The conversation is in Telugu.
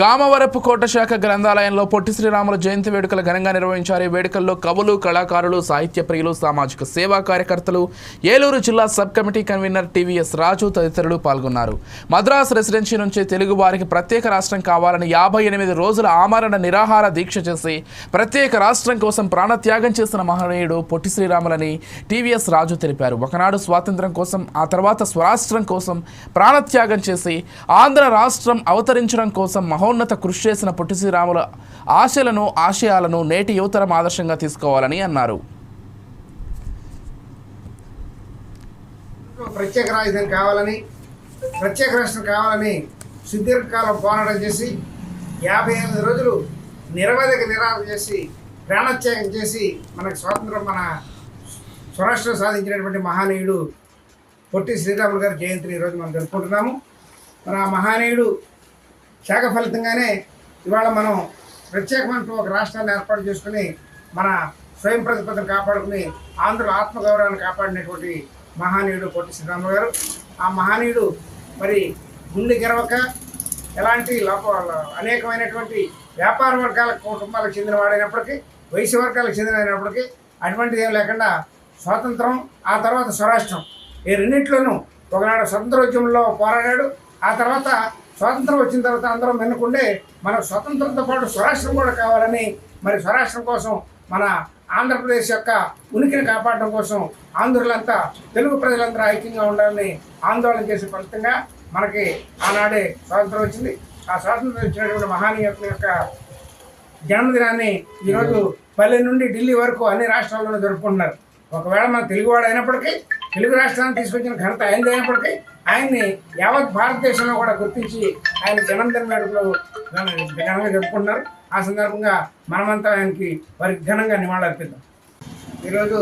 కామవరపు కోటశాఖ గ్రంథాలయంలో పొట్టి శ్రీరాముల జయంతి వేడుకలు ఘనంగా నిర్వహించారు. ఈ వేడుకల్లో కవులు కళాకారులు సాహిత్య ప్రియులు సామాజిక సేవా కార్యకర్తలు ఏలూరు జిల్లా sub committee convener TVS Raju తదితరులు పాల్గొన్నారు. మద్రాస్ రెసిడెన్సీ నుంచి తెలుగు వారికి ప్రత్యేక రాష్ట్రం కావాలని యాభై ఎనిమిది రోజుల ఆమరణ నిరాహార దీక్ష చేసి ప్రత్యేక రాష్ట్రం కోసం ప్రాణత్యాగం చేసిన మహనీయుడు పొట్టి శ్రీరాములని టీవీఎస్ రాజు తెలిపారు. ఒకనాడు స్వాతంత్రం కోసం ఆ తర్వాత స్వరాష్ట్రం కోసం ప్రాణత్యాగం చేసి ఆంధ్ర రాష్ట్రం అవతరించడం కోసం మహోన్నత కృషి చేసిన పొట్టి శ్రీరాముల ఆశలను ఆశయాలను నేటి యువతరం ఆదర్శంగా తీసుకోవాలని అన్నారు. ప్రత్యేక రాజధాని కావాలని ప్రత్యేక రాష్ట్రం కావాలని సుదీర్ఘకాలం పోరాటం చేసి యాభై ఎనిమిది రోజులు నిరవధిక నిరాహారం చేసి ప్రాణత్యాగం చేసి మనకు స్వాతంత్రం మన స్వరాష్ట్రం సాధించినటువంటి మహానీయుడు పొట్టి శ్రీరాములు గారి జయంతిని ఈరోజు మనం జరుపుకుంటున్నాము. మన మహానీయుడు శాఖ ఫలితంగానే ఇవాళ మనం ప్రత్యేకమైన ఒక రాష్ట్రాన్ని ఏర్పాటు చేసుకుని మన స్వయం ప్రతిపత్తిని కాపాడుకుని ఆంధ్రుల ఆత్మగౌరవాన్ని కాపాడినటువంటి మహానీయుడు పొట్టి శ్రీరాములు గారు. ఆ మహానీయుడు మరి గుండె గెరవక ఎలాంటి లోప అనేకమైనటువంటి వ్యాపార వర్గాల కుటుంబాలకు చెందిన వాడైనప్పటికీ వయసు వర్గాలకు చెందినప్పటికీ అటువంటిది ఏం లేకుండా స్వాతంత్రం ఆ తర్వాత స్వరాష్ట్రం ఈ రెండింటిలోనూ ఒకనాడు స్వతంత్రోద్యమంలో పోరాడాడు. ఆ తర్వాత స్వాతంత్రం వచ్చిన తర్వాత అందరం వెనుకుండే మన స్వతంత్రంతో పాటు స్వరాష్ట్రం కూడా కావాలని మరి స్వరాష్ట్రం కోసం మన ఆంధ్రప్రదేశ్ యొక్క ఉనికిని కాపాడడం కోసం ఆంధ్రులంతా తెలుగు ప్రజలంతా ఐక్యంగా ఉండాలని ఆందోళన చేసే ఫలితంగా మనకి ఆనాడే స్వాతంత్రం వచ్చింది. ఆ స్వాతంత్రం ఇచ్చినటువంటి మహానీయుల యొక్క జన్మదినాన్ని ఈరోజు పల్లె నుండి ఢిల్లీ వరకు అన్ని రాష్ట్రాల్లోనూ జరుపుకుంటున్నారు. ఒకవేళ మన తెలుగువాడు అయినప్పటికీ తెలుగు రాష్ట్రాన్ని తీసుకొచ్చిన ఘనత ఆయనది అయినప్పటికీ ఆయన్ని యావత్ భారతదేశంలో కూడా గుర్తించి ఆయన జన్మదిన వేడుకలు ఘనంగా జరుపుకుంటున్నారు. ఆ సందర్భంగా మనమంతా ఆయనకి వారికి ఘనంగా నివాళులర్పిద్దాం. ఈరోజు